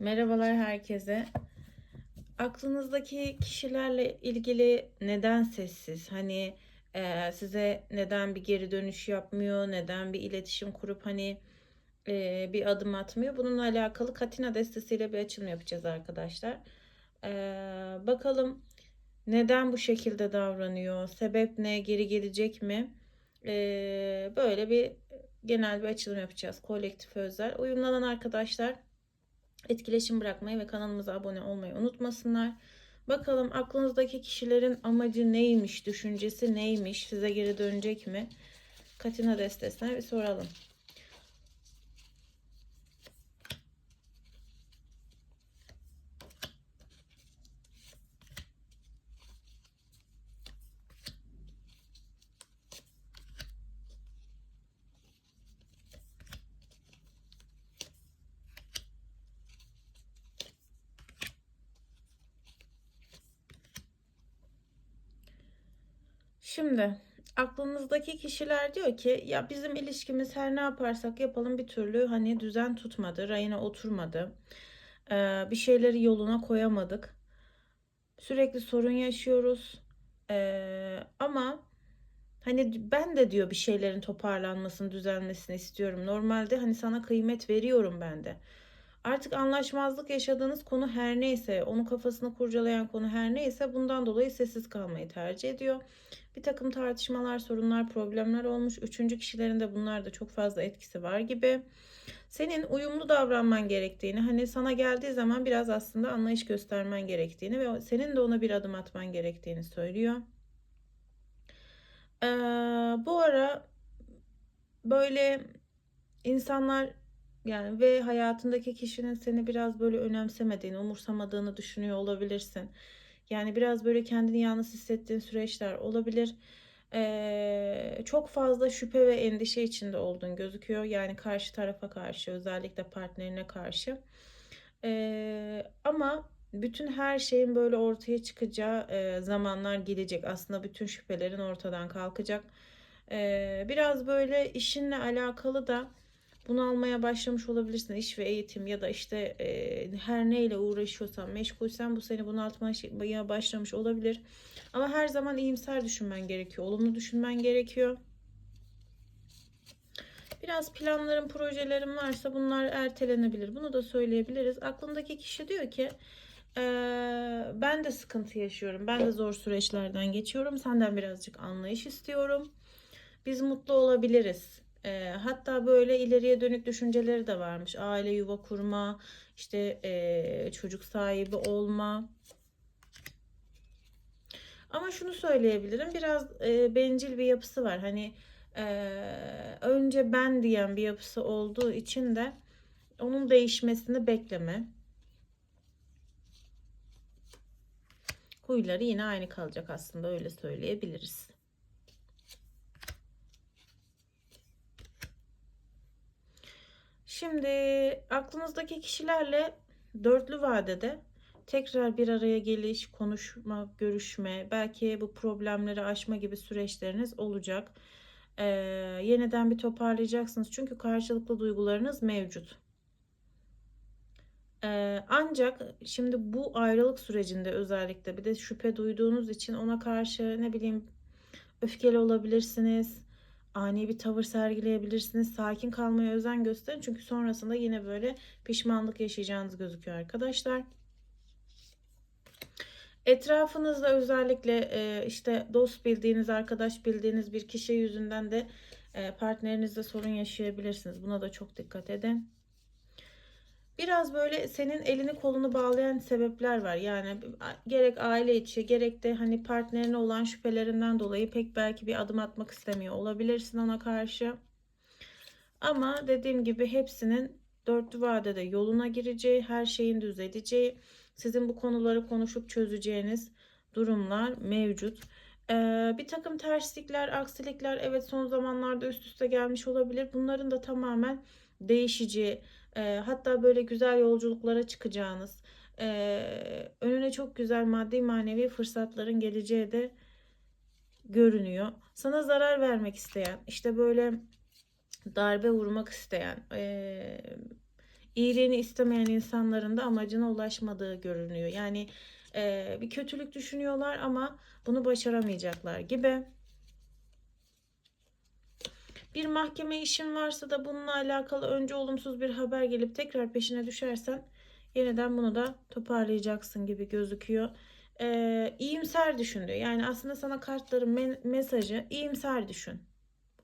Merhabalar herkese. Aklınızdaki kişilerle ilgili neden sessiz? Hani e, size neden bir geri dönüş yapmıyor? Neden bir iletişim kurup hani e, bir adım atmıyor? Bununla alakalı Katina destesiyle bir açılım yapacağız arkadaşlar. E, bakalım neden bu şekilde davranıyor? Sebep ne? Geri gelecek mi? E, böyle bir genel bir açılım yapacağız. Kolektif özel. Uyumlanan arkadaşlar etkileşim bırakmayı ve kanalımıza abone olmayı unutmasınlar. Bakalım aklınızdaki kişilerin amacı neymiş, düşüncesi neymiş, size geri dönecek mi? Katina destesine bir soralım. Şimdi aklınızdaki kişiler diyor ki ya bizim ilişkimiz her ne yaparsak yapalım bir türlü hani düzen tutmadı, rayına oturmadı. Ee, bir şeyleri yoluna koyamadık. Sürekli sorun yaşıyoruz. Ee, ama hani ben de diyor bir şeylerin toparlanmasını, düzelmesini istiyorum. Normalde hani sana kıymet veriyorum ben de. Artık anlaşmazlık yaşadığınız konu her neyse, onun kafasını kurcalayan konu her neyse bundan dolayı sessiz kalmayı tercih ediyor. Bir takım tartışmalar, sorunlar, problemler olmuş. Üçüncü kişilerin de bunlarda çok fazla etkisi var gibi. Senin uyumlu davranman gerektiğini, hani sana geldiği zaman biraz aslında anlayış göstermen gerektiğini ve senin de ona bir adım atman gerektiğini söylüyor. Ee, bu ara böyle insanlar yani ve hayatındaki kişinin seni biraz böyle önemsemediğini, umursamadığını düşünüyor olabilirsin. Yani biraz böyle kendini yalnız hissettiğin süreçler olabilir. Ee, çok fazla şüphe ve endişe içinde olduğun gözüküyor. Yani karşı tarafa karşı, özellikle partnerine karşı. Ee, ama bütün her şeyin böyle ortaya çıkacağı e, zamanlar gelecek. Aslında bütün şüphelerin ortadan kalkacak. Ee, biraz böyle işinle alakalı da bunu almaya başlamış olabilirsin. İş ve eğitim ya da işte e, her neyle uğraşıyorsan, meşgulsen bu seni bunaltmaya başlamış olabilir. Ama her zaman iyimser düşünmen gerekiyor. Olumlu düşünmen gerekiyor. Biraz planların, projelerin varsa bunlar ertelenebilir. Bunu da söyleyebiliriz. Aklındaki kişi diyor ki e, ben de sıkıntı yaşıyorum. Ben de zor süreçlerden geçiyorum. Senden birazcık anlayış istiyorum. Biz mutlu olabiliriz. E, hatta böyle ileriye dönük düşünceleri de varmış. Aile yuva kurma, işte e, çocuk sahibi olma. Ama şunu söyleyebilirim. Biraz e, bencil bir yapısı var. Hani e, önce ben diyen bir yapısı olduğu için de onun değişmesini bekleme. Huyları yine aynı kalacak aslında öyle söyleyebiliriz. Şimdi aklınızdaki kişilerle dörtlü vadede tekrar bir araya geliş, konuşma, görüşme, belki bu problemleri aşma gibi süreçleriniz olacak. Ee, yeniden bir toparlayacaksınız çünkü karşılıklı duygularınız mevcut. Ee, ancak şimdi bu ayrılık sürecinde özellikle bir de şüphe duyduğunuz için ona karşı ne bileyim öfkeli olabilirsiniz ani bir tavır sergileyebilirsiniz. Sakin kalmaya özen gösterin. Çünkü sonrasında yine böyle pişmanlık yaşayacağınız gözüküyor arkadaşlar. Etrafınızda özellikle e, işte dost bildiğiniz, arkadaş bildiğiniz bir kişi yüzünden de e, partnerinizle sorun yaşayabilirsiniz. Buna da çok dikkat edin. Biraz böyle senin elini kolunu bağlayan sebepler var. Yani gerek aile içi gerek de hani partnerine olan şüphelerinden dolayı pek belki bir adım atmak istemiyor olabilirsin ona karşı. Ama dediğim gibi hepsinin dörtlü vadede yoluna gireceği, her şeyin düzeleceği, sizin bu konuları konuşup çözeceğiniz durumlar mevcut. Ee, bir takım terslikler, aksilikler evet son zamanlarda üst üste gelmiş olabilir. Bunların da tamamen değişeceği, e, hatta böyle güzel yolculuklara çıkacağınız, e, önüne çok güzel maddi manevi fırsatların geleceği de görünüyor. Sana zarar vermek isteyen, işte böyle darbe vurmak isteyen, e, iyiliğini istemeyen insanların da amacına ulaşmadığı görünüyor. Yani e, bir kötülük düşünüyorlar ama bunu başaramayacaklar gibi. Bir mahkeme işin varsa da bununla alakalı önce olumsuz bir haber gelip tekrar peşine düşersen yeniden bunu da toparlayacaksın gibi gözüküyor. Ee, iyimser düşün. Yani aslında sana kartların me- mesajı iyimser düşün.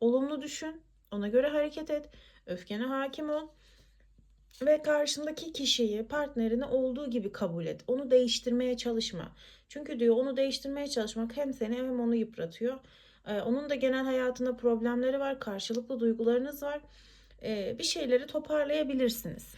Olumlu düşün. Ona göre hareket et. Öfkene hakim ol. Ve karşındaki kişiyi, partnerini olduğu gibi kabul et. Onu değiştirmeye çalışma. Çünkü diyor onu değiştirmeye çalışmak hem seni hem onu yıpratıyor. Ee, onun da genel hayatında problemleri var. Karşılıklı duygularınız var. Ee, bir şeyleri toparlayabilirsiniz.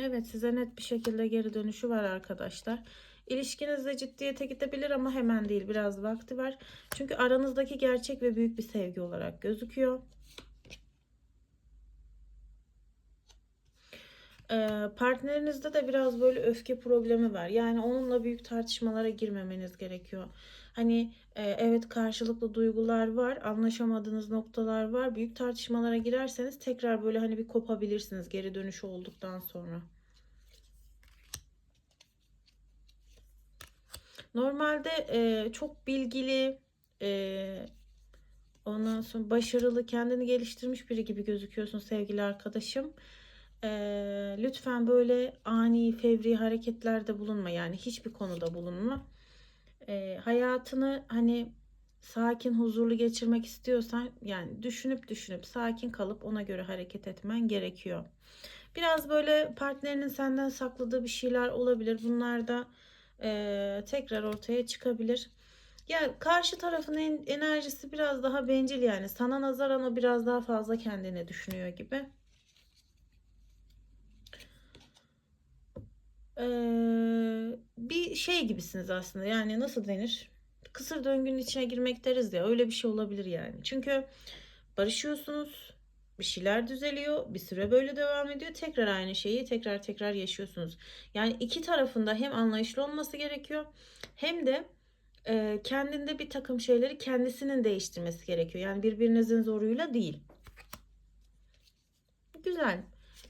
Evet size net bir şekilde geri dönüşü var arkadaşlar. İlişkinizde ciddiyete gidebilir ama hemen değil biraz vakti var. Çünkü aranızdaki gerçek ve büyük bir sevgi olarak gözüküyor. Ee, partnerinizde de biraz böyle öfke problemi var. Yani onunla büyük tartışmalara girmemeniz gerekiyor. Hani e, evet karşılıklı duygular var, anlaşamadığınız noktalar var. Büyük tartışmalara girerseniz tekrar böyle hani bir kopabilirsiniz geri dönüşü olduktan sonra. Normalde e, çok bilgili, e, ondan sonra başarılı, kendini geliştirmiş biri gibi gözüküyorsun sevgili arkadaşım. E, lütfen böyle ani, fevri hareketlerde bulunma. Yani hiçbir konuda bulunma. E, hayatını hani sakin, huzurlu geçirmek istiyorsan yani düşünüp düşünüp sakin kalıp ona göre hareket etmen gerekiyor. Biraz böyle partnerinin senden sakladığı bir şeyler olabilir. Bunlar da e, tekrar ortaya çıkabilir. Ya karşı tarafın en- enerjisi biraz daha bencil yani. Sana nazaran o biraz daha fazla kendini düşünüyor gibi. Ee, bir şey gibisiniz aslında. Yani nasıl denir? Kısır döngünün içine girmek deriz ya. Öyle bir şey olabilir yani. Çünkü barışıyorsunuz. Bir şeyler düzeliyor. Bir süre böyle devam ediyor. Tekrar aynı şeyi tekrar tekrar yaşıyorsunuz. Yani iki tarafında hem anlayışlı olması gerekiyor. Hem de e, kendinde bir takım şeyleri kendisinin değiştirmesi gerekiyor. Yani birbirinizin zoruyla değil. Güzel.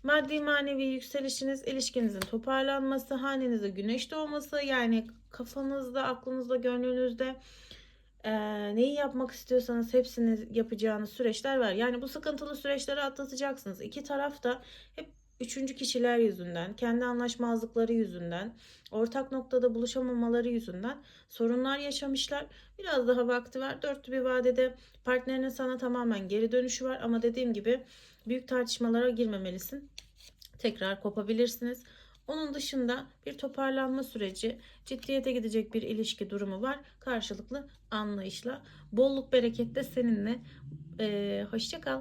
Maddi manevi yükselişiniz, ilişkinizin toparlanması, hanenizde güneş doğması yani kafanızda, aklınızda, gönlünüzde eee, neyi yapmak istiyorsanız hepsini yapacağınız süreçler var. Yani bu sıkıntılı süreçleri atlatacaksınız. İki taraf da hep üçüncü kişiler yüzünden, kendi anlaşmazlıkları yüzünden, ortak noktada buluşamamaları yüzünden sorunlar yaşamışlar. Biraz daha vakti var. Dörtlü bir vadede partnerinin sana tamamen geri dönüşü var ama dediğim gibi büyük tartışmalara girmemelisin. Tekrar kopabilirsiniz. Onun dışında bir toparlanma süreci, ciddiyete gidecek bir ilişki durumu var. Karşılıklı anlayışla. Bolluk bereket de seninle. Ee, hoşça kal.